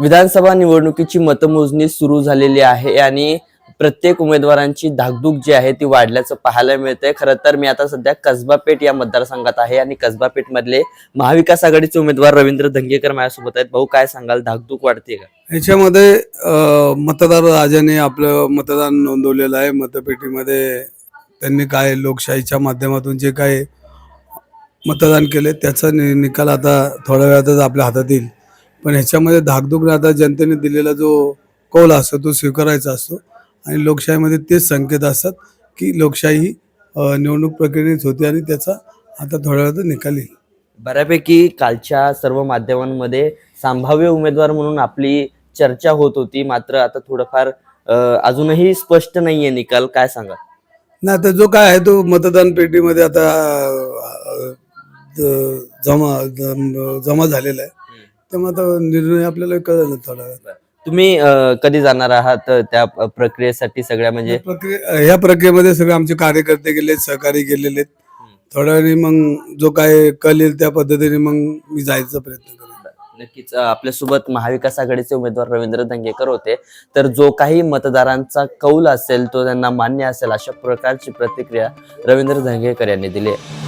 विधानसभा निवडणुकीची मतमोजणी सुरू झालेली आहे आणि प्रत्येक उमेदवारांची धाकधूक जी आहे ती वाढल्याचं पाहायला मिळतंय. खरं तर मी आता सध्या कसबा पेठ या मतदारसंघात आहे आणि कसबा पेठ मधले महाविकास आघाडीचे उमेदवार रवींद्र धंगेकर माझ्यासोबत आहेत. भाऊ काय सांगाल? धाकधूक वाढते का? ह्याच्यामध्ये मतदार राजाने आपलं मतदान नोंदवलेलं आहे. मतपेटीमध्ये त्यांनी काय लोकशाहीच्या माध्यमातून जे काय मतदान केले त्याचा निकाल आता थोड्या वेळातच आपल्या हातात येईल. पण ह्याच्यामध्ये धाकधूक आता जनतेने दिलेला जो कौल असतो तो स्वीकारायचा असतो. आणि लोकशाहीमध्ये तेच संकेत असतात की लोकशाही ही, निवडणूक प्रक्रियेनेच होते आणि त्याचा आता थोड्या वेळात निकाल येईल. बऱ्यापैकी कालच्या सर्व माध्यमांमध्ये संभाव्य उमेदवार म्हणून आपली चर्चा होत होती. मात्र आता थोडंफार अजूनही स्पष्ट नाहीये निकाल. काय सांगा नाही आता जो काय आहे तो मतदान पेटीमध्ये आता जम- जमा झालेला आहे. आता निर्णय आपल्याला कळलं थोडा वेळ. तुम्ही अं, कधी जाणार आहात अं, त्या प- प्रक्रियेसाठी सगळ्या म्हणजे? प्रक्रिया ह्या प्रक्रियेमध्ये सगळे आमचे कार्यकर्ते गेले सहकारी गेलेले आहेत थोड्या वेळाने मग जो काय कल येईल त्या पद्धतीने मग मी जायचा प्रयत्न करेन. नक्कीच अं, आपल्यासोबत महाविकास आघाडीचे उमेदवार रवींद्र दंगेकर होते. तर जो काही मतदारांचा कौल असेल तो त्यांना मान्य असेल अशा प्रकारची प्रतिक्रिया रवींद्र दंगेकर यांनी दिली आहे.